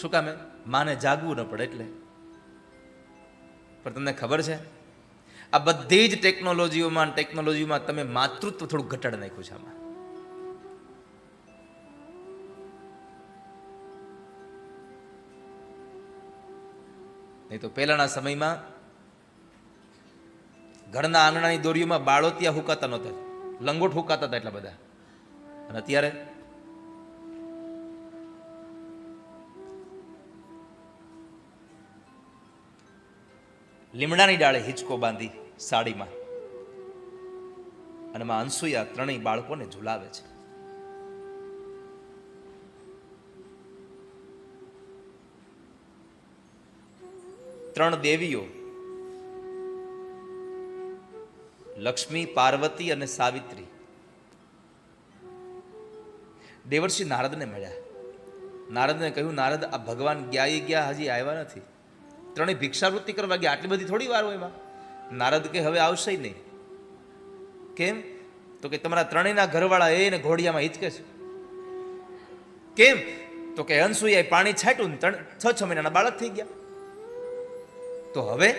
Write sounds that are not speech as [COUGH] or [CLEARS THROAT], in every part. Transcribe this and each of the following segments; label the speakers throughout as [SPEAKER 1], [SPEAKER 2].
[SPEAKER 1] શું કામે માને જાગવું ન પડે એટલે. પણ તમને ખબર છે? આ બધી જ ટેકનોલોજીઓમાં ટેકનોલોજીમાં તમે માતૃત્વ થોડું ઘટાડી નાખ્યું છે આમાં. નહીં તો પહેલાના સમયમાં ઘરના આંગણાની દોરીઓમાં બાળો ત્યાં હુકાતા નહોતા. લંગોટ હુકાતા હતા એટલા બધા. અને અત્યારે લીમડાની ડાળે હિંચકો બાંધી સાડીમાં અને માં અંસુયા ત્રણેય બાળકોને ઝુલાવે છે. ત્રણ દેવીઓ, લક્ષ્મી, પાર્વતી અને સાવિત્રી, દેવર્ષિ નારદને મળ્યા. નારદને કહ્યું, નારદ, આ ભગવાન ગયા ગયા હજી આવ્યા નથી? ત્રણેય ભિક્ષાવૃત્તિ કરવા ગયા. આટલી બધી થોડી વાર હોય એમાં. નારદ કે, હવે આવશે નહીં. કેમ? તો કે, તમારા ત્રણેયના ઘરવાળા એને ઘોડિયામાં હિચકે છે. કેમ? તો કે અનસુયાએ પાણી છાંટ્યું ને ત્રણ, છ છ મહિનાના બાળક થઈ ગયા. તો હવે?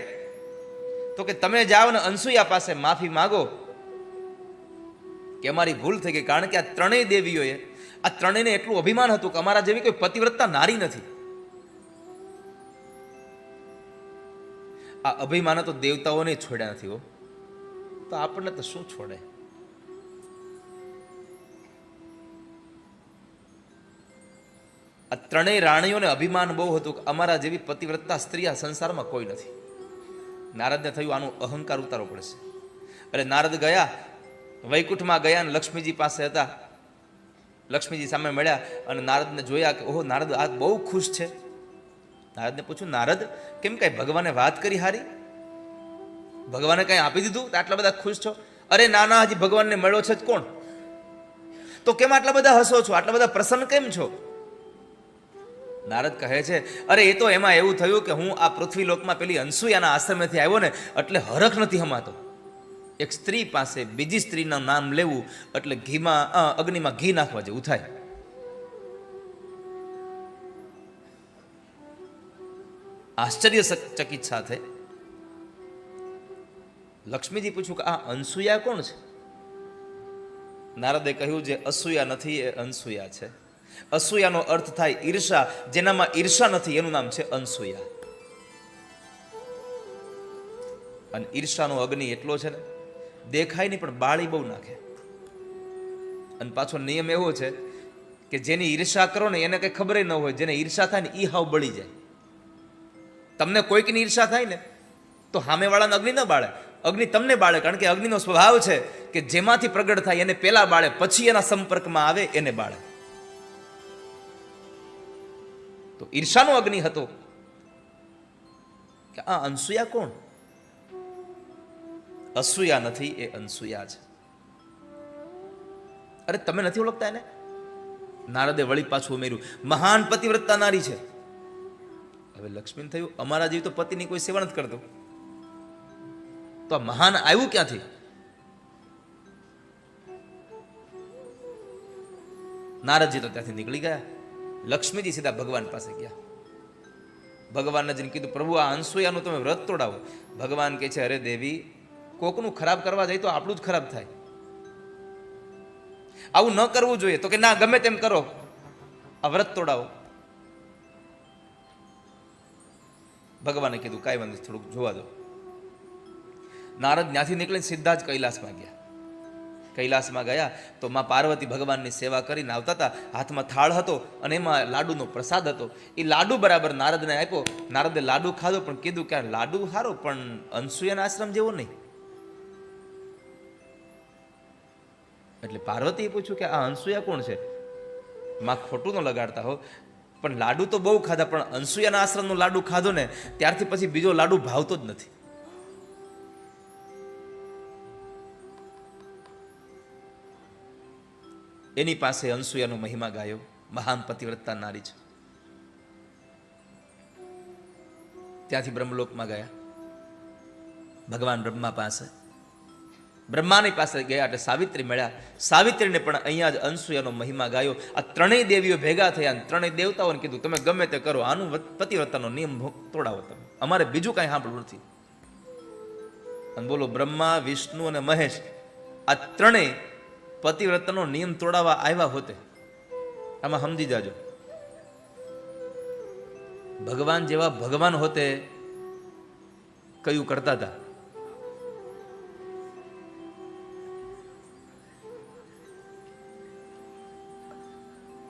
[SPEAKER 1] તો કે, તમે જાઓ ને અનસુયા પાસે માફી માગો. કે, અમારી ભૂલ થઈ ગઈ. કારણ કે આ ત્રણેય દેવીઓએ, આ ત્રણેયને એટલું અભિમાન હતું કે અમારા જેવી કોઈ પતિવ્રતા નારી નથી. આ અભિમાન તો દેવતાઓને છોડ્યા નથી હો. તો આપણને તો શું છોડે? આ ત્રણેય રાણીઓને અભિમાન બહુ હતું કે અમારા જેવી પતિવ્રતા સ્ત્રી આ સંસારમાં કોઈ નથી. નારદને થયું આનું અહંકાર ઉતારવો પડશે. એટલે નારદ ગયા, વૈકુંઠમાં ગયા અને લક્ષ્મીજી પાસે હતા. લક્ષ્મીજી સામે મળ્યા અને નારદને જોયા કે, ઓહો, નારદ આ બહુ ખુશ છે. નારદને પૂછ્યું, નારદ, કેમ કઈ ભગવાને વાત કરી હારી? ભગવાને કઈ આપી દીધું? આટલા બધા ખુશ છો? અરે ના ના હજી ભગવાનને મળ્યો છે જ કોણ? તો કેમ આટલા બધા હસો છો? આટલા બધા પ્રસન્ન કેમ છો? નારદ કહે છે, અરે, એ તો એમાં એવું થયું કે હું આ પૃથ્વી લોકમાં પેલી અંસુયાના આશ્રમેથી આવ્યો ને, એટલે હરખ નથી હમાતો. એક સ્ત્રી પાસે બીજી સ્ત્રીનું નામ લેવું એટલે ઘીમાં અગ્નિમાં ઘી નાખવા જેવું થાય. આશ્ચર્ય ચકિત સાથે લક્ષ્મીજી પૂછ્યું કે, આ અનસુયા કોણ છે? નારદે કહ્યું, જે અસૂયા નથી, એ અનસુયા છે. અસૂયાનો અર્થ થાય ઈર્ષા, જેનામાં ઈર્ષા નથી, એનું નામ છે અનસુયા. અને ઈર્ષાનો અગ્નિ એટલો છે ને, દેખાય નહીં, પણ બાળી બહુ નાખે. અને પાછો નિયમ એવો છે કે જેની ઈર્ષા કરો ને, એને કઈ ખબર ન હોય, જેને ઈર્ષા થાય ને, ઈ હાવ બળી જાય. તમને કોઈકની ઈર્ષા થાય ને, તો સામેવાળાને અગ્નિ ન બાળે. અગ્નિ તમને બાળે, કારણ કે અગ્નિનો સ્વભાવ છે કે જેમાંથી પ્રગટ થાય, એને પેલા બાળે, પછી એના સંપર્કમાં આવે, એને બાળે. તો ઈર્ષાનો અગ્નિ હતો કે આ અનસુયા કોણ? અસૂયા નથી, એ અનસુયા છે. અરે, તમે નથી ઓળખતા એને? નારદે વળી પાછું ઉમેર્યું, મહાન પતિવ્રતા નારી છે. હવે લક્ષ્મીને થયું, અમારા જેવી તો પતિની કોઈ સેવા નથી કરતો. તો આ મહાન આવ્યું ક્યાંથી? નારદજી તો ત્યાંથી નીકળી ગયા. લક્ષ્મીજી સીધા ભગવાન પાસે ગયા. ભગવાનને જઈને કીધું, પ્રભુ, આ અનસુયાનું તમે વ્રત તોડાવો. ભગવાન કહે છે, અરે દેવી, કોકનું ખરાબ કરવા જાય તો આપણું જ ખરાબ થાય. આવું ન કરવું જોઈએ, તો કે ના, ગમે તેમ કરો. આ વ્રત તોડાવો. ભગવાને કીધું, કાંઈ વાંધો થોડુંક જોવા દો. નારદ ત્યાંથી નીકળીને સીધા જ કૈલાસમાં ગયા. કૈલાસમાં ગયા તો માં પાર્વતી ભગવાનની સેવા કરીને આવતા હતા. હાથમાં થાળ હતો અને એમાં લાડુનો પ્રસાદ હતો. એ લાડુ બરાબર નારદને આપ્યો. નારદે લાડુ ખાધો, પણ કીધું કે લાડુ સારો પણ અનસુયાના આશ્રમ જેવો નહીં. એટલે પાર્વતીએ પૂછ્યું કે આ અનસુયા કોણ છે? માં ખોટું ન લગાડતા હો. પણ લાડુ તો બહુ ખાધા, પણ અનસુયાના આશ્રમનો લાડુ ખાધો ને, ત્યારથી પછી બીજો લાડુ ભાવતો જ નથી. એની પાસે અનસુયાનો મહિમા ગાયો, મહાન પતિવ્રતા નારી છે. ત્યાંથી બ્રહ્મલોકમાં ગયા. ભગવાન બ્રહ્મા પાસે બ્રહ્માની પાસે ગયા એટલે સાવિત્રી મળ્યા. સાવિત્રીને પણ અહીંયા જ અંશુયાનો મહિમા ગાયો. આ ત્રણેય દેવીઓ ભેગા થયા અને ત્રણેય દેવતાઓને કીધું, તમે ગમે તે કરો, આનું પતિવ્રતાનો નિયમ તોડાવો તમે. અમારે બીજું કાંઈ સાંભળવું નથી. અને બોલો, બ્રહ્મા, વિષ્ણુ અને મહેશ, આ ત્રણેય પતિવ્રતાનો નિયમ તોડાવવા આવ્યા હોતે? આમાં સમજી જાજો. ભગવાન જેવા ભગવાન હોતે કયું કરતા હતા?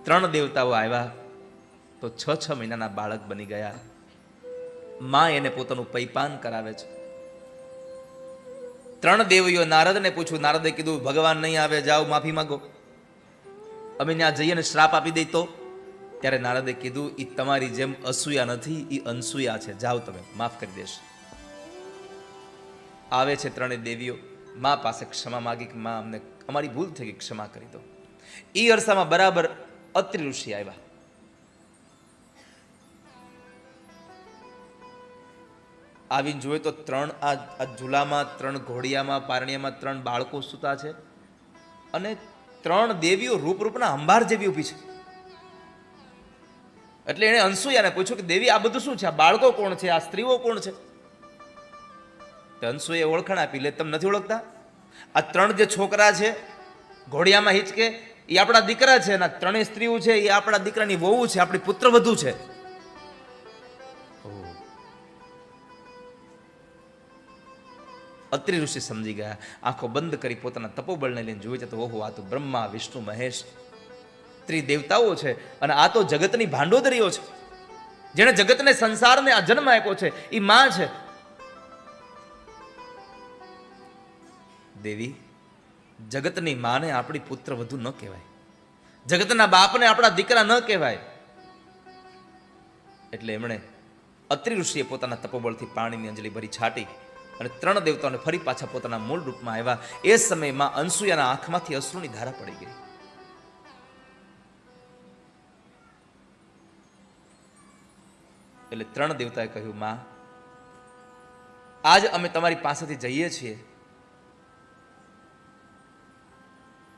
[SPEAKER 1] ત્રણ દેવતાઓ આવ્યા તો છ છ મહિનાના બાળક બની ગયા. માં એને પોતાનું પૈપાન કરાવે છે. ત્રણ દેવીઓ નારદને પૂછ્યું, નારદે કીધું, ભગવાન નહીં આવે, જાઓ, માફી માંગો. અમે ત્યાં જઈએ ને શ્રાપ આપી દઈ તો? ત્યારે નારદે કીધું એ તમારી જેમ અસૂયા નથી એ અનસૂયા છે. જાઓ તમે, માફ કરી દેશો. આવે છે ત્રણેય દેવીઓ. મા પાસે ક્ષમા માગી કે, માં, અમને, અમારી ભૂલ થઈ ગઈ, ક્ષમા કરી દો. એ અરસામાં બરાબર અત્રિ ઋષિ આવ્યા. આવીને જોઈએ તો ત્રણ આ ઝૂલામાં ત્રણ ઘોડિયામાં, પારણિયામાં ત્રણ બાળકો સૂતા છે અને ત્રણ દેવીઓ રૂપરૂપના અંબાર જેવી ઊભી છે. એટલે એણે અનસુયાને પૂછ્યું કે, દેવી, આ બધું શું છે? આ બાળકો કોણ છે? આ સ્ત્રીઓ કોણ છે? અંશુએ ઓળખાણ આપી, લે, તમે નથી ઓળખતા? આ ત્રણ જે છોકરા છે, ઘોડિયામાં હિચકે એ આપણા દીકરા છે એના ત્રણેય સ્ત્રીઓ છે, એ આપણા દીકરાની વહુ છે, આપણી પુત્રવધુ છે. અત્રિ ઋષિ સમજી ગયા, આંખો બંધ કરી પોતાના તપોબળને લઈને જોઈ છે તો ઓહો, આ તો બ્રહ્મા, વિષ્ણુ, મહેશ. ત્રિદેવતાઓ છે અને આ તો જગતની ભાંડોદરીઓ છે. જેણે જગતને સંસારને આ જન્મ આપ્યો છે એ માં છે. દેવી જગતની માને આપણી પુત્ર વધુ ન કહેવાય. જગતના બાપને આપણા દીકરા ન કહેવાય. એટલે એમણે અત્રિ ઋષિએ પોતાના તપોબળથી પાણીની અંજલિ ભરી છાટી અને ત્રણ દેવતાઓને ફરી પાછા પોતાના મૂળ રૂપમાં આવ્યા. એ સમયમાં અનસુયાના આંખમાંથી અશ્રુની ધારા પડી ગઈ. એટલે ત્રણ દેવતાએ કહ્યું, માં, આજ અમે તમારી પાસેથી જઈએ છીએ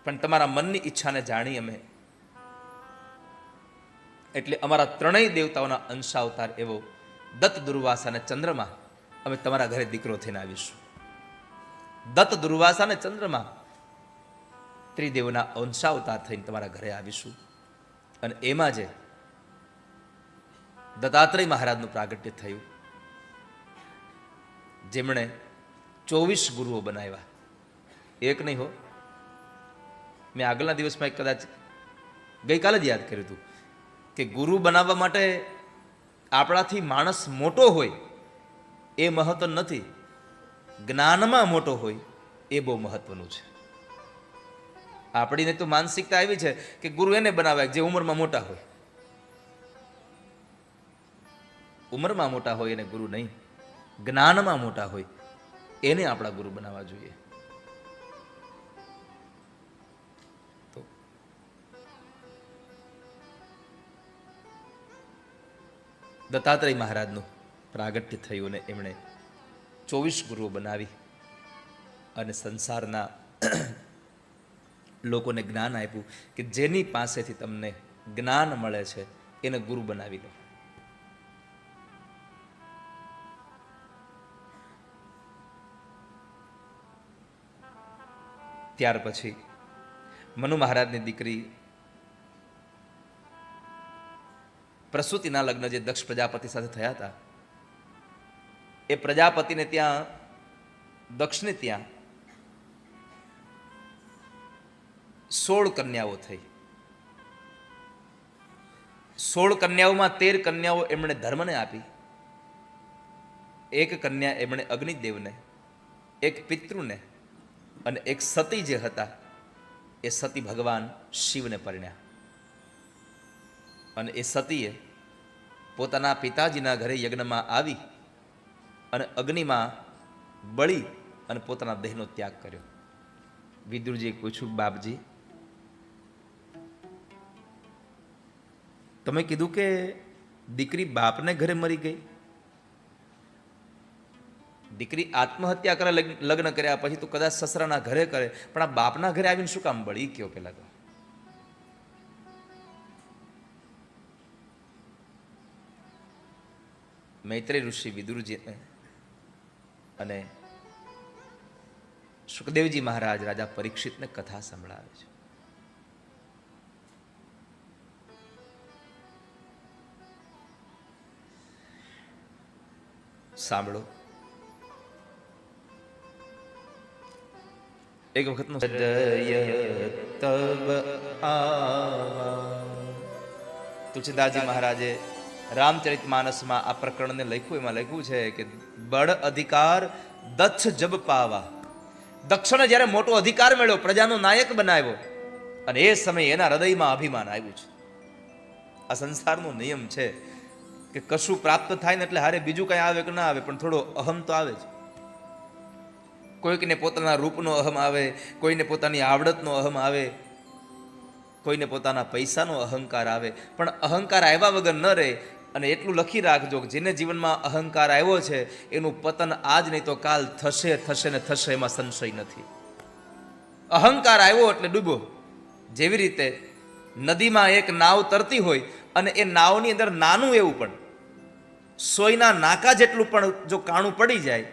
[SPEAKER 1] પણ તમારા મનની ઈચ્છાને જાણી અમે. એટલે અમારા ત્રણેય દેવતાઓના અંશાવતાર એવો દત્ત દુર્વાસા અને ચંદ્રમા અમે તમારા ઘરે દીકરો થઈને આવીશું. દત્ત દુર્વાસા અને ચંદ્રમા ત્રિદેવના અંશાવતાર થઈને તમારા ઘરે આવીશું. અને એમાં જે દત્તાત્રેય મહારાજનું પ્રાગટ્ય થયું, જેમણે ચોવીસ ગુરુઓ બનાવ્યા. એક નહીં હો મેં આગળના દિવસમાં કદાચ ગઈકાલે જ યાદ કર્યું હતું કે ગુરુ બનાવવા માટે આપણાથી માણસ મોટો હોય એ મહત્વ નથી, જ્ઞાનમાં મોટો હોય એ બહુ મહત્વનું છે. આપણીને તો માનસિકતા એવી છે કે ગુરુ એને બનાવ્યા જે ઉંમરમાં મોટા હોય. ઉંમરમાં મોટા હોય એને ગુરુ નહીં, જ્ઞાનમાં મોટા હોય એને આપણા ગુરુ બનાવવા જોઈએ. દત્તાત્રેય મહારાજનું પ્રાગટ્ય થયું અને એમણે ચોવીસ ગુરુઓ બનાવી અને સંસારના [CLEARS THROAT] લોકોને જ્ઞાન આપ્યું કે જેની પાસેથી તમને જ્ઞાન મળે છે, એને ગુરુ બનાવી લો ત્યાર પછી મનુ મહારાજની દીકરી પ્રસૂતિના લગ્ન જે દક્ષ પ્રજાપતિ સાથે થયા હતા, એ પ્રજાપતિને ત્યાં, દક્ષને ત્યાં સોળ કન્યાઓ થઈ. સોળ કન્યાઓમાં તેર કન્યાઓ એમણે ધર્મને આપી. એક કન્યા એમણે અગ્નિદેવને, એક પિતૃને અને એક સતી જે હતા, એ સતી ભગવાન શિવને પરણ્યા. અને એ સતીએ પોતાના પિતાજીના ઘરે યજ્ઞમાં આવી અને અગ્નિમાં બળી અને પોતાના દેહનો ત્યાગ કર્યો. વિદુરજીએ પૂછ્યું, બાપજી, તમે કીધું કે દીકરી બાપને ઘરે મરી ગઈ? દીકરી આત્મહત્યા કરે, લગ્ન કર્યા પછી તો કદાચ સસરાના ઘરે કરે, પણ આ બાપના ઘરે આવીને શું કામ બળી? કયો પેલા તો. મૈત્રી ઋષિ વિદુરજી અને સુખદેવજી મહારાજ રાજા પરીક્ષિતને કથા સંભળાવે છે. સાંભળો. એક વખત તબ તુલસીદાસજી મહારાજે રામચરિત માનસમાં આ પ્રકરણને લખ્યું, એમાં લખ્યું છે કે બળ અધિકાર દક્ષ જબ પાવા. દક્ષને જ્યારે મોટો અધિકાર મળ્યો, પ્રજાનો નાયક બનાવ્યો, અને એ સમયે એના હૃદયમાં અભિમાન આવ્યું છે. આ સંસારનો નિયમ છે કે કશું પ્રાપ્ત થાય ને એટલે હારે બીજું કંઈ આવે કે ના આવે, પણ થોડો અહમ તો આવે જ. કોઈકને પોતાના રૂપનો અહમ આવે, કોઈને પોતાની આવડતનો અહમ આવે, કોઈને પોતાના પૈસાનો અહંકાર આવે, પણ અહંકાર આવ્યા વગર ન રહે અને એટલું લખી રાખજો કે જેને જીવનમાં અહંકાર આવ્યો છે, એનું પતન આજ નહીં તો કાલ થશે થશે ને થશે, એમાં સંશય નથી. અહંકાર આવ્યો એટલે ડૂબો જેવી રીતે નદીમાં એક નાવ તરતી હોય અને એ નાવની અંદર નાનું એવું પણ, સોયના નાકા જેટલું પણ જો કાણું પડી જાય,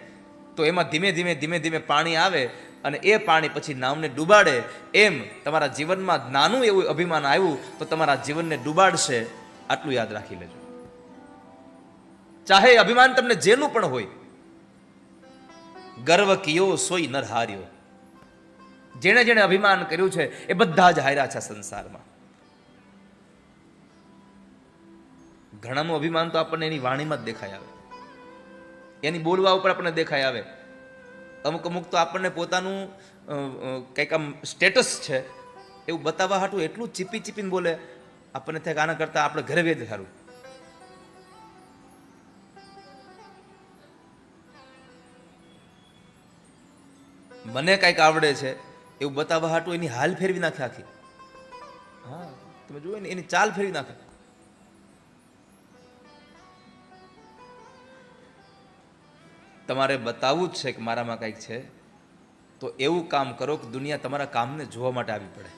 [SPEAKER 1] તો એમાં ધીમે ધીમે ધીમે ધીમે પાણી આવે અને એ પાણી પછી નાવને ડૂબાડે. એમ તમારા જીવનમાં નાનું એવું અભિમાન આવ્યું, તો તમારા જીવનને ડૂબાડશે. આટલું યાદ રાખી લેજો. ચાહે અભિમાન તમને જેનું પણ હોય. ગર્વ કિયો સોય નર હાર્યો. જેણે જેણે અભિમાન કર્યું છે, એ બધા જ હાર્યા છે સંસારમાં. ઘણાનું અભિમાન તો આપણને એની વાણીમાં જ દેખાય આવે. એની બોલવા ઉપર આપણને દેખાય આવે. અમુક અમુક તો આપણને પોતાનું કંઈક આમ સ્ટેટસ છે, એવું બતાવવા હાટું એટલું ચીપી ચીપીને બોલે, આપણને થાય આના કરતાં આપણે ઘરે વેદ સારું મને કંઈક આવડે છે, એવું બતાવવા હાટું એની હાલ ફેરવી નાખે આખી. હા, તમે જુઓ ને, એની ચાલ ફેરવી નાખે. તમારે બતાવવું જ છે કે મારામાં કંઈક છે, તો એવું કામ કરો કે દુનિયા તમારા કામને જોવા માટે આવી પડે.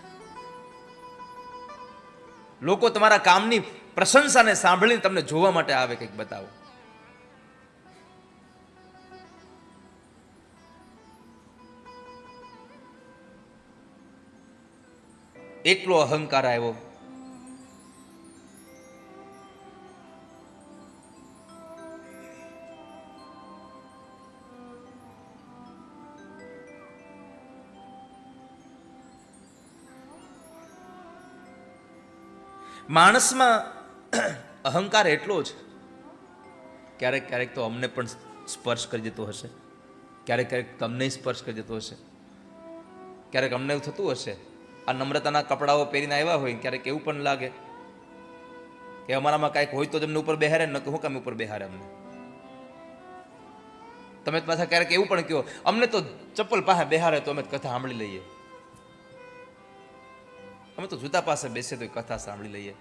[SPEAKER 1] લોકો તમારા કામની પ્રશંસાને સાંભળીને તમને જોવા માટે આવે કંઈક બતાવો. એટલો અહંકાર આવ્યો. માણસમાં [CLEARS THROAT] અહંકાર એટલો જ. ક્યારેક ક્યારેક તો અમને પણ સ્પર્શ કરી જતો હશે. ક્યારેક ક્યારેક તમને સ્પર્શ કરી જતો હશે. ક્યારેક અમને એવું થતું હશે. આ નમ્રતાના કપડાઓ પહેરીને આવ્યા હોય ક્યારેક એવું પણ લાગે કે અમારામાં કાંઈક હોય તો તમને ઉપર બેહારે, ન હું કામ ઉપર બેહારે અમને? તમે પાછા ક્યારેક એવું પણ કહો, અમને તો ચપ્પલ પાસે બેહારે તો અમે કથા સાંભળી લઈએ. અમે તો જૂતા પાસે બેસે તો કથા સાંભળી લઈએ.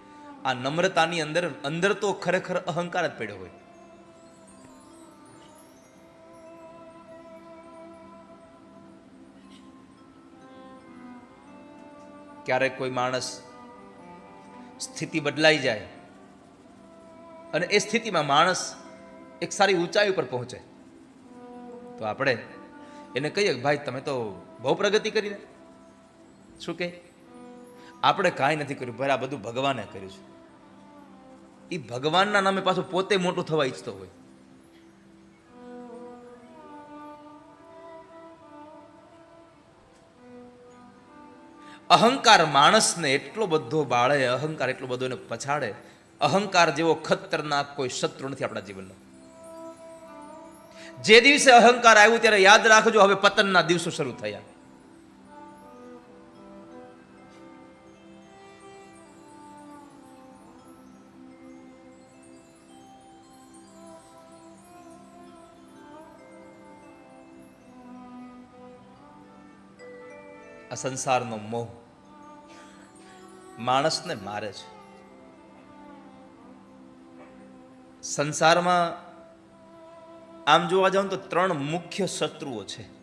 [SPEAKER 1] આ નમ્રતાની અંદર અંદર તો ખરેખર અહંકાર જ પડ્યો હોય. ક્યારેક કોઈ માણસ સ્થિતિ બદલાઈ જાય અને એ સ્થિતિમાં માણસ એક સારી ઊંચાઈ ઉપર પહોંચે. તો આપણે એને કહીએ કે ભાઈ, તમે તો બહુ પ્રગતિ કરીને શું કહે આપણે કાંઈ નથી કર્યું ભાઈ આ બધું ભગવાને કર્યું છે. એ ભગવાનના નામે પાછું પોતે મોટું થવા ઈચ્છતો હોય. અહંકાર માણસને એટલો બધો બાળે, અહંકાર એટલો બધો એને પછાડે, અહંકાર જેવો ખતરનાક કોઈ શત્રુ નથી આપણા જીવનનો. જે દિવસે અહંકાર આવ્યું ત્યારે યાદ રાખજો, હવે પતનના દિવસો શરૂ થયા. આ સંસારનો મોહ માણસને મારે છે. સંસારમાં આમ જોવા જાવ તો ત્રણ મુખ્ય શત્રુઓ છે.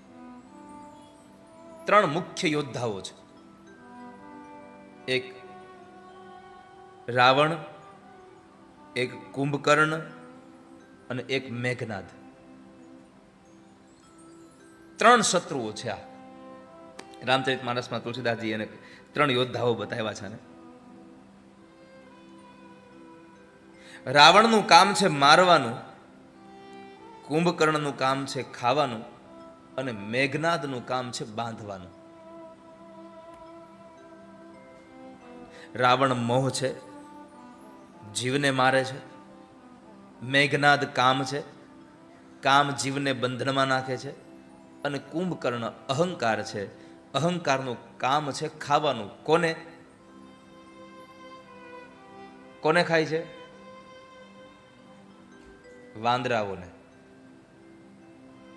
[SPEAKER 1] ત્રણ મુખ્ય યોદ્ધાઓ છે. એક રાવણ, એક કુંભકર્ણ અને એક મેઘનાદ. ત્રણ શત્રુઓ છે આ. રામચરિત માનસમાં તુલસીદાસજી એને ત્રણ યોદ્ધાઓ બતાવ્યા છે રાવણનું કામ છે મારવાનું, કુંભકર્ણનું કામ છે ખાવાનું અને મેઘનાદનું કામ છે બાંધવાનું. રાવણ મોહ છે, જીવને મારે છે, મેઘનાદ કામ છે, કામ જીવને બંધનમાં નાખે છે અને કુંભકર્ણ અહંકાર છે. અહંકારનું કામ છે ખાવાનું. કોને? કોને ખાય છે? વાંદરાઓને.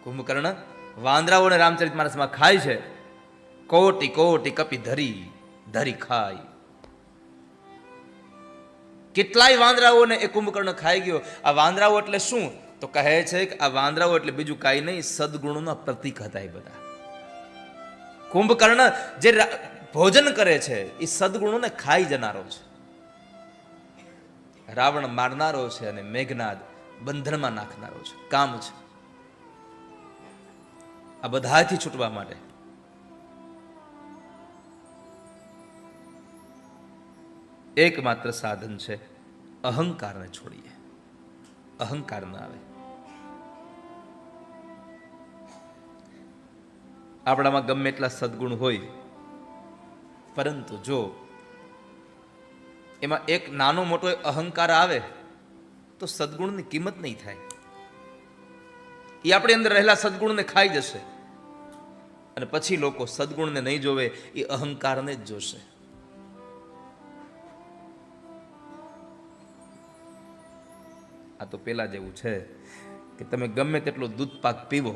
[SPEAKER 1] કુંભકર્ણ વાંદરાઓને રામચરિત માનસમાં ખાય છે. કોટી કોટી કપી ધરી ધરી ખાય. કેટલાય વાંદરાઓને એ કુંભકર્ણ ખાઈ ગયો. આ વાંદરાઓ એટલે શું? તો કહે છે કે આ વાંદરાઓ એટલે બીજું કાંઈ નહીં, સદગુણોના પ્રતીક હતા એ બધા. કુંભકર્ણ જે ભોજન કરે છે, એ સદગુણોને ખાઈ જનારો છે. રાવણ મારનારો છે અને મેઘનાદ બંધનમાં નાખનારો છે. કામ છે. આ બધાથી છૂટવા માટે. એકમાત્ર સાધન છે અહંકારને છોડીએ. અહંકાર ના આવે. આપણામાં ગમે એટલા સદગુણ હોય, પરંતુ જો એમાં એક નાનો મોટો અહંકાર આવે, તો સદગુણની કિંમત નહીં થાય. એ આપણી અંદર રહેલા સદગુણને ખાઈ જશે. અને પછી લોકો સદગુણને નહીં જોવે એ અહંકારને જ જોશે. આ તો પેલા જેવું છે કે તમે ગમે તેટલો દૂધ પાક પીવો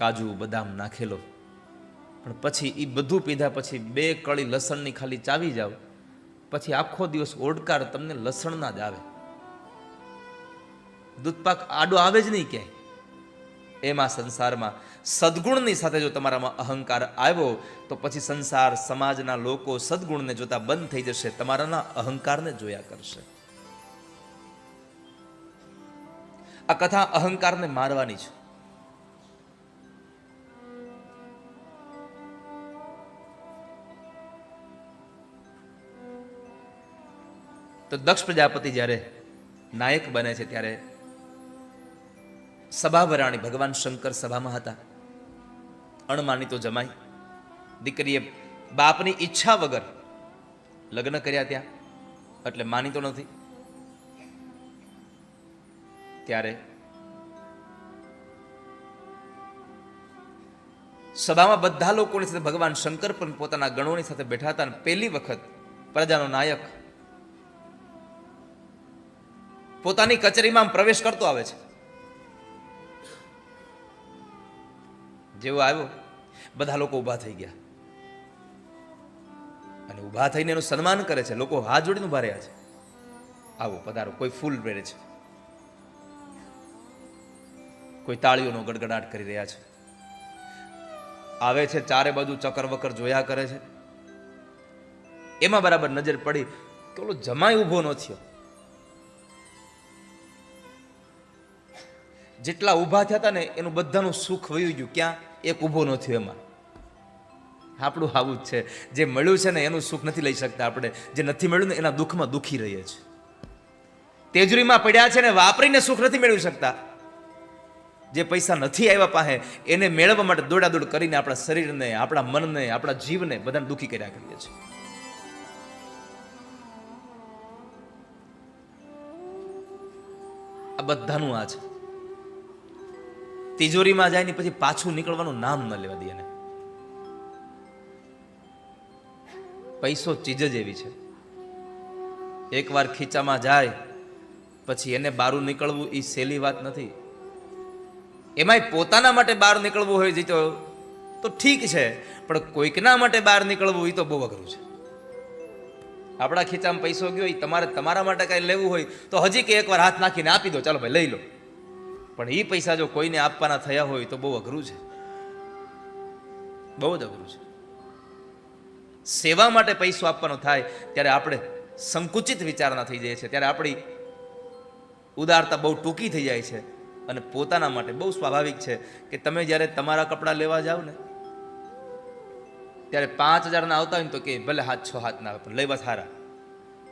[SPEAKER 1] કાજુ, બદામ નાખેલો. પણ પછી એ બધું પીધા પછી બે કળી લસણની ખાલી ચાવી જાવ, પછી આખો દિવસ ઓડકાર તમને લસણના જ આવે. દૂધપાક આડો આવે જ નહીં ક્યાંય. એમાં સંસારમાં સદગુણની સાથે જો તમારામાં અહંકાર આવ્યો, તો પછી સંસાર સમાજના લોકો સદગુણને જોતા બંધ થઈ જશે, તમારાના અહંકારને જોયા કરશે. આ કથા અહંકારને મારવાની છે. તો દક્ષ પ્રજાપતિ જ્યારે નાયક બને છે ત્યારે સભા ભરાણી ભગવાન શંકર સભામાં હતા. અણમાનીતો જમાઈ. દીકરીએ બાપની ઈચ્છા વગર લગ્ન કર્યા ત્યાં, એટલે માની તો નથી. ત્યારે સભામાં બધા લોકોની સાથે ભગવાન શંકર પણ પોતાના ગણોની સાથે બેઠા હતા અને પહેલી વખત પ્રજાનો નાયક પોતાની કચેરીમાં પ્રવેશ કરતો આવે છે. જેવો આવ્યો, બધા લોકો ઊભા થઈ ગયા. અને ઊભા થઈને એનું સન્માન કરે છે. લોકો હાથ જોડીને ઊભા રહ્યા છે. આવો, પધારો. કોઈ ફૂલ પહેરે છે. કોઈ તાળીઓનો ગડગડાટ કરી રહ્યા છે. આવે છે, ચારે બાજુ ચક્કર વકર જોયા કરે છે. એમાં બરાબર નજર પડી કે ઓલો જમાય ઊભો ન થયો. જેટલા ઊભા થયા હતા ને એનું બધાનું સુખ વયું ગયું. ક્યાં? એક ઊભો ન થયો એમાં. આપણું આવું જ છે. જે મળ્યું છે ને એનું સુખ નથી લઈ શકતા આપણે. જે નથી મળ્યું ને એના દુઃખમાં દુઃખી રહીએ છીએ. તેજરીમાં પડ્યા છે ને વાપરીને સુખ નથી મેળવી શકતા. જે પૈસા નથી આવ્યા પાસે, એને મેળવવા માટે દોડાદોડ કરીને આપણા શરીરને, આપણા મનને, આપણા જીવને બધાને દુઃખી કર્યા કરીએ છીએ. આ બધાનું આ છે. તિજોરીમાં જાય ને પછી પાછું નીકળવાનું નામ ન લેવા દે એને. પૈસો ચીજ જ એવી છે. એકવાર ખીચામાં જાય, પછી એને બારું નીકળવું એ સહેલી વાત નથી. એમાંય પોતાના માટે બહાર નીકળવું હોય જીતો તો ઠીક છે, પણ કોઈકના માટે બહાર નીકળવું એ તો બહુ અઘરું છે. આપણા ખીચામાં પૈસો ગયો એ તમારે તમારા માટે કાંઈ લેવું હોય તો હજી કે એકવાર હાથ નાખીને આપી દો. ચાલો ભાઈ, લઈ લો. પણ એ પૈસા જો કોઈને આપવાના થયા હોય તો બહુ અઘરું છે. બહુ જ અઘરું છે. સેવા માટે પૈસો આપવાનો થાય ત્યારે આપણે સંકુચિત વિચારના થઈ જાય છે ત્યારે આપણી ઉદારતા બહુ ટૂંકી થઈ જાય છે અને પોતાના માટે બહુ સ્વાભાવિક છે કે તમે જ્યારે તમારા કપડાં લેવા જાઓ ને, ત્યારે પાંચ હજારના આવતા હોય ને તો કે ભલે હાથ છ હાથ ના આવે પણ લેવા સારા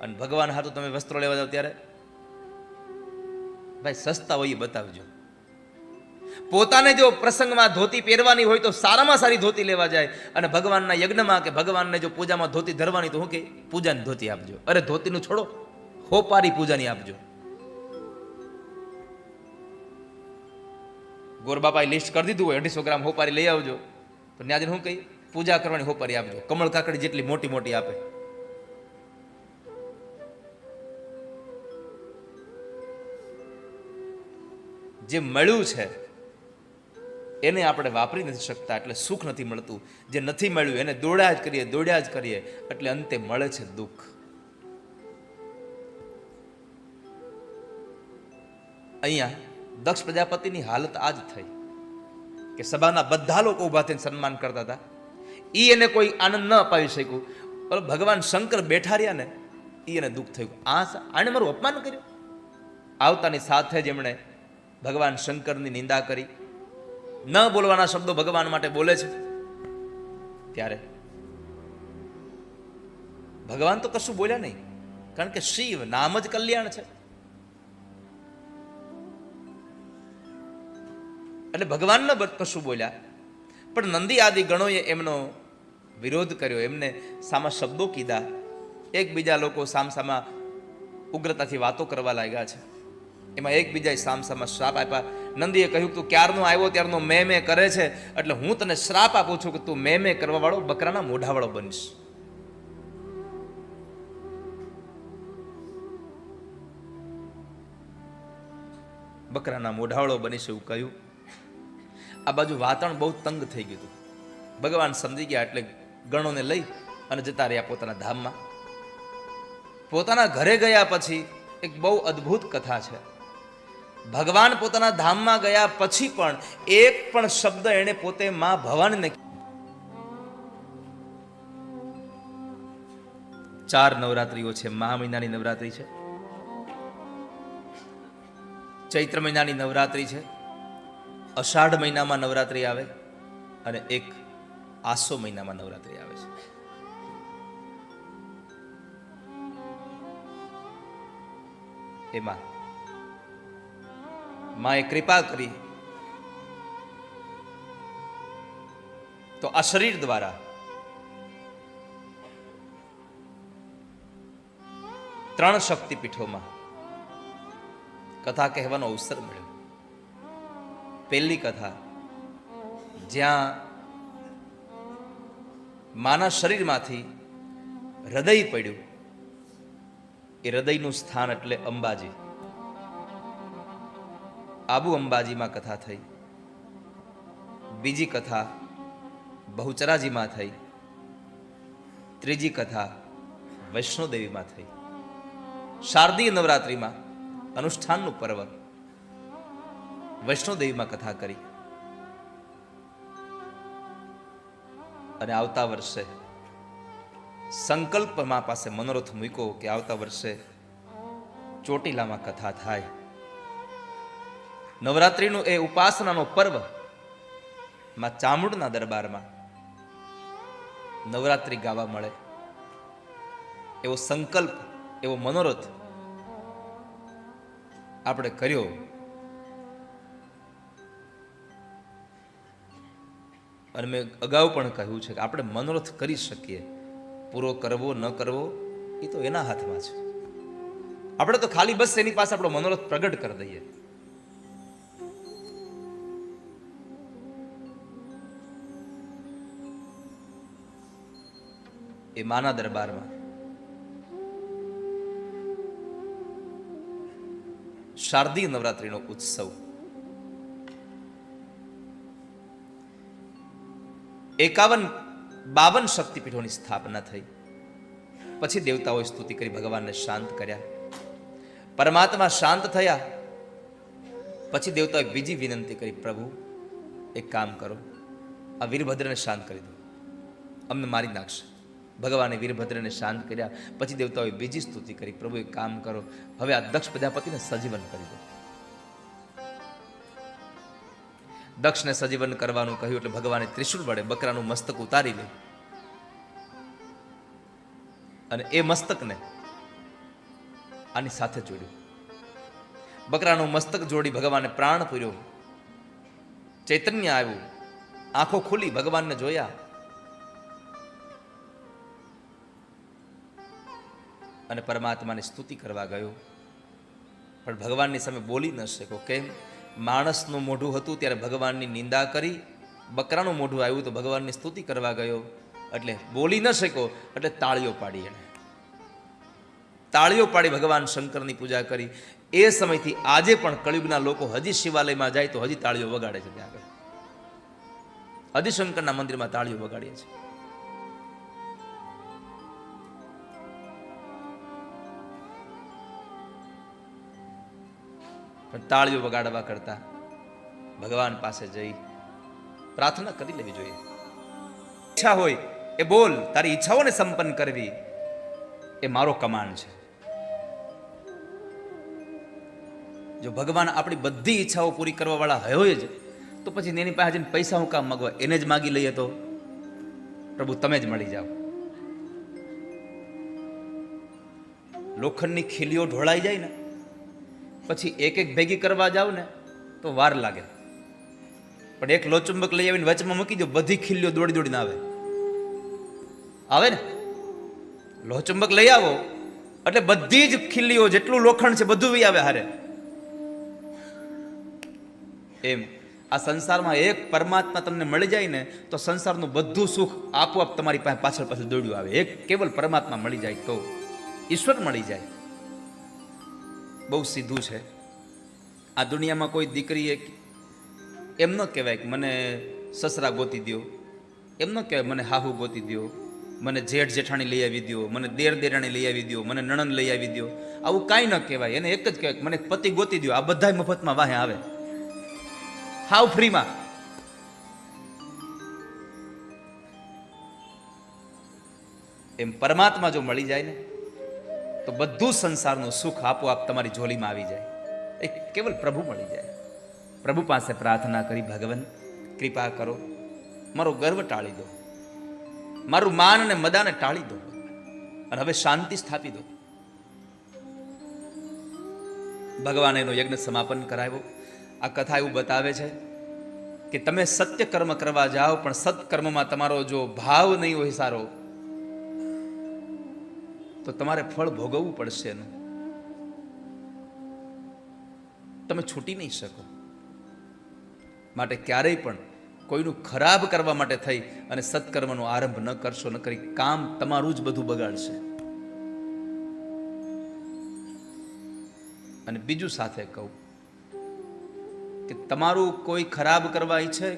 [SPEAKER 1] અને ભગવાન હાથું તમે વસ્ત્રો લેવા જાઓ ત્યારે? ભાઈ, સસ્તા હોય એ બતાવજો. પોતાને જો પ્રસંગમાં ધોતી પહેરવાની હોય તો સારામાં સારી ધોતી લેવા જાય. અને ભગવાનના યજ્ઞમાં કે ભગવાનને જો પૂજામાં ધોતી ધરવાની તો હું કે પૂજાની ધોતી આપજો. અરે ધોતીનું છોડો. હોપારી પૂજાની આપજો. ગોરબાપાએ લિસ્ટ કરી દીધું હોય, અઢીસો ગ્રામ હોપારી લઈ આવજો. તો ત્યાં હું કહી, પૂજા કરવાની હોપારી આપજો. કમળ કાકડી જેટલી મોટી મોટી આપે. જે મળ્યું છે એને આપણે વાપરી નથી શકતા, એટલે સુખ નથી મળતું. જે નથી મળ્યું, એને દોડ્યા જ કરીએ, દોડ્યા જ કરીએ, એટલે અંતે મળે છે દુઃખ. અહીંયા દક્ષ પ્રજાપતિની હાલત આ જ થઈ, કે સભાના બધા લોકો ઊભા થઈને સન્માન કરતા હતા. એ એને કોઈ આનંદ ન અપાવી શક્યું. પણ ભગવાન શંકર બેઠા રહ્યા ને એ એને દુઃખ થયું. આ આણે મારું અપમાન કર્યું? આવતાની સાથે જ એમણે ભગવાન શંકરની નિંદા કરી. ન બોલવાના શબ્દો ભગવાન માટે બોલે છે? ત્યારે? ભગવાન તો કશું બોલ્યા નહીં, કારણ કે શિવ નામ જ કલ્યાણ છે. એટલે ભગવાન ન કશું બોલ્યા. પણ નંદી આદિ ગણોએ એમનો વિરોધ કર્યો, એમને સામા શબ્દો કીધા. એકબીજા લોકો સામસામા ઉગ્રતાથી વાતો કરવા લાગ્યા છે. એમાં એકબીજાએ સામસામા શ્રાપ આપ્યા. નંદીએ કહ્યું, તું ક્યારનો આવ્યો, ત્યારનો મેં મેં કરે છે. એટલે હું તને શ્રાપ આપું છું કે તું મેં મેં કરવાવાળો બકરાના મોઢાવાળો બનીશ. બકરાના મોઢાવાળો બનીશ એવું કહ્યું. આ બાજુ વાતાવરણ બહુ તંગ થઈ ગયું હતું. ભગવાન સમજી ગયા એટલે ગણોને લઈ અને જતા રહ્યા પોતાના ધામમાં. પોતાના ઘરે ગયા પછી એક બહુ અદ્ભુત કથા છે. ભગવાન પોતાના ધામમાં ગયા પછી પણ એક પણ શબ્દ એણે પોતે માં ભવાનીને ચાર નવરાત્રીઓ છે. મહા મહિનાની નવરાત્રી છે. ચૈત્ર મહિનાની નવરાત્રી છે. અષાઢ મહિનામાં નવરાત્રી આવે અને એક આસો મહિનામાં નવરાત્રી આવે છે. એમાં માએ કૃપા કરી. તો આ શરીર દ્વારા ત્રણ શક્તિપીઠોમાં કથા કહેવાનો અવસર મળ્યો. પહેલી કથા, જ્યાં માના શરીરમાંથી હૃદય પડ્યું. એ હૃદયનું સ્થાન એટલે અંબાજી. આબુ અંબાજીમાં કથા થઈ. બીજી કથા બહુચરાજીમાં થઈ. ત્રીજી કથા વૈષ્ણોદેવીમાં થઈ. શારદીય નવરાત્રિમાં અનુષ્ઠાનનું પર્વ વૈષ્ણોદેવીમાં કથા કરી. અને આવતા વર્ષે સંકલ્પમાં પાસે મનોરથ મૂક્યો કે આવતા વર્ષે ચોટીલામાં કથા થાય. નવરાત્રિનું એ ઉપાસનાનો પર્વમાં ચામુંડના દરબારમાં નવરાત્રિ ગાવા મળે. એવો સંકલ્પ, એવો મનોરથ આપણે કર્યો. અને મેં અગાઉ પણ કહ્યું છે કે આપણે મનોરથ કરી શકીએ. પૂરો કરવો, ન કરવો, એ તો એના હાથમાં છે. આપણે તો ખાલી બસ એની પાસે આપણો મનોરથ પ્રગટ કરી દઈએ. એ માના દરબારમાં. શારદીય નવરાત્રિનો ઉત્સવ. એકાવન બાવન શક્તિપીઠોની સ્થાપના થઈ. પછી દેવતાઓએ સ્તુતિ કરી, ભગવાનને શાંત કર્યા. પરમાત્મા શાંત થયા. પછી દેવતાએ બીજી વિનંતી કરી, પ્રભુ, એક કામ કરો. આ વીરભદ્રને શાંત કરી દો. અમને મારી નાખશે. ભગવાને વીરભદ્રને શાંત કર્યા. પછી દેવતાઓએ બીજી સ્તુતિ કરી. પ્રભુએ કામ કરો. હવે આ દક્ષ પ્રજાપતિને સજીવન કરી દો. દક્ષને સજીવન કરવાનું કહ્યું એટલે ભગવાને ત્રિશુલ વડે બકરાનું મસ્તક ઉતારી લે. અને એ મસ્તકને આની સાથે જોડ્યું. બકરાનું મસ્તક જોડી ભગવાને પ્રાણ પૂર્યો. ચૈતન્ય આવ્યું. આંખો ખુલી ભગવાનને જોયા. અને પરમાત્માની સ્તુતિ કરવા ગયો. પણ ભગવાનની સામે બોલી ન શક્યો. કેમ? માણસનું મોઢું હતું ત્યારે ભગવાનની નિંદા કરી. બકરાનું મોઢું આવ્યું તો ભગવાનની સ્તુતિ કરવા ગયો. એટલે બોલી ન શક્યો. એટલે તાળીઓ પાડી એણે. તાળીઓ પાડી ભગવાન શંકરની પૂજા કરી. એ સમયથી આજે પણ કળિયુગના લોકો હજી શિવાલયમાં જાય તો હજી તાળીઓ વગાડે છે ત્યાં આગળ. હજી શંકરના મંદિરમાં તાળીઓ વગાડીએ છે પણ તાળીઓ વગાડવા કરતા ભગવાન પાસે જઈ પ્રાર્થના કરી લેવી જોઈએ. ઈચ્છા હોય એ બોલ, તારી ઈચ્છાઓને સંપન્ન કરવી એ મારો કમાન છે. જો ભગવાન આપણી બધી ઈચ્છાઓ પૂરી કરવા વાળા હોય જ, તો પછી એની પાસે જઈને પૈસા હું કામ માગવા? એને જ માગી લઈએ તો? પ્રભુ, તમે જ મળી જાઓ. લોખંડની ખીલીઓ ઢોળાઈ જાય ને પછી એક એક ભેગી કરવા જાવ ને, તો વાર લાગે. પણ એક લોચુંબક લઈ આવીને વચમાં મૂકી દો, બધી ખીલીઓ દોડી દોડીને આવે. આવે ને? લોચુંબક લઈ આવો, એટલે બધી જ ખીલ્લીઓ જેટલું લોખંડ છે બધું બી આવે હારે. એમ, આ સંસારમાં એક પરમાત્મા તમને મળી જાય ને, તો સંસારનું બધું સુખ આપોઆપ તમારી પાસે પાછળ પાછળ દોડ્યું આવે. એક કેવલ પરમાત્મા મળી જાય તો ઈશ્વર મળી જાય. બહુ સીધું છે. આ દુનિયામાં કોઈ દીકરી એક એમ ન કહેવાય કે મને સસરા ગોતી દ્યો. એમ ન કહેવાય મને હાહુ ગોતી દો મને જેઠ જેઠાણી લઈ આવી દ્યો. મને દેર દેરાણી લઈ આવી દ્યો. મને નણંદ લઈ આવી દ્યો. આવું કાંઈ ન કહેવાય. એને એક જ કહેવાય મને પતિ ગોતી દ્યો. આ બધાય મફતમાં વાહે આવે. હાવ ફ્રીમાં. એમ પરમાત્મા જો મળી જાય ને તો બધું સંસારનું સુખ આપોઆપ તમારી ઝોલીમાં આવી જાય. એ કેવલ પ્રભુ મળી જાય. પ્રભુ પાસે પ્રાર્થના કરી, ભગવાન, કૃપા કરો. મારો ગર્વ ટાળી દો. મારું માન અને મદાને ટાળી દો. અને હવે શાંતિ સ્થાપી દો. ભગવાને એનો યજ્ઞ સમાપન કરાવ્યો. આ કથા એવું બતાવે છે કે તમે સત્ય કર્મ કરવા જાઓ, પણ સત્કર્મમાં તમારો જો ભાવ નહીં હોય સારો તો તમારે ફળ ભોગવવું પડશે એનું. તમે છૂટી નહીં શકો. માટે ક્યારેય પણ કોઈનું ખરાબ કરવા માટે થઈ અને સત્કર્મનો આરંભ ન કરશો, ન કરી કામ તમારું જ બધું બગાડશે. અને બીજું સાથે કહું કે તમારું કોઈ ખરાબ કરવા ઈચ્છે,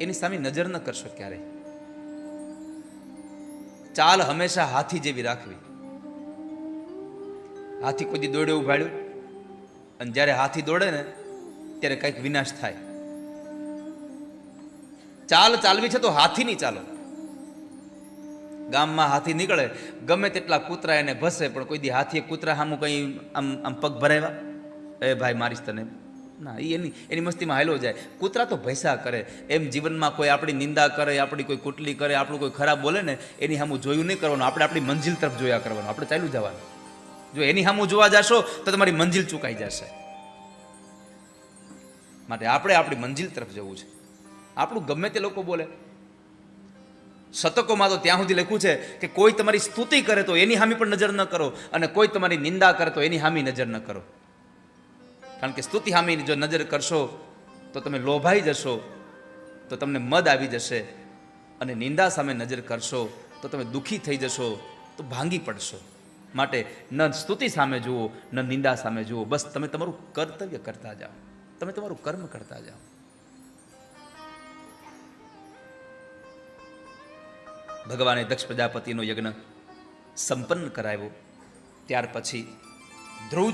[SPEAKER 1] એની સામે નજર ન કરશો ક્યારેય. ચાલ હંમેશા હાથી જેવી રાખવી. હાથી કોઈ દોડે ઉભાડ્યું? અને જ્યારે હાથી દોડે ને, ત્યારે કંઈક વિનાશ થાય. ચાલ ચાલવી છે તો હાથી નહીં ચાલો. ગામમાં હાથી નીકળે, ગમે તેટલા કૂતરા એને ભસે, પણ કોઈ દી હાથીએ કૂતરા સામું કંઈ આમ આમ પગ ભરાવ્યા? એ ભાઈ, મારીશ તને. ના એની એની મસ્તીમાં હાલો જાય. કૂતરા તો ભૈસા કરે. એમ જીવનમાં કોઈ આપણી નિંદા કરે, આપણી કોઈ કુટલી કરે, આપણું કોઈ ખરાબ બોલે ને, એની સામું જોયું નહીં કરવાનું. આપણે આપણી મંજિલ તરફ જોયા કરવાનું. આપણે ચાલ્યું જવાનું. જો એની સામું જોવા જશો, તો તમારી મંજિલ ચૂકાઈ જશે. માટે આપણે આપણી મંજિલ તરફ જવું છે. આપણું ગમે તે લોકો બોલે. શતકોમાં તો ત્યાં સુધી લખ્યું છે કે કોઈ તમારી સ્તુતિ કરે તો એની હામી પણ નજર ન કરો અને કોઈ તમારી નિંદા કરે તો એની હામી નજર ન કરો. કારણ કે સ્તુતિ હામી જો નજર કરશો તો તમે લોભાઈ જશો, તો તમને મદ આવી જશે અને નિંદા સામે નજર કરશો તો તમે દુઃખી થઈ જશો, તો ભાંગી પડશો. માટે ન સ્તુતિ સામે જુઓ, ન નિંદા સામે જુઓ. બસ તમે તમારું કર્તવ્ય કરતા જાઓ. તમે તમારું કર્મ કરતા જાઓ. ભગવાને દક્ષ પ્રજાપતિનો યજ્ઞ સંપન્ન કરાવ્યો. ત્યાર પછી ધ્રુવ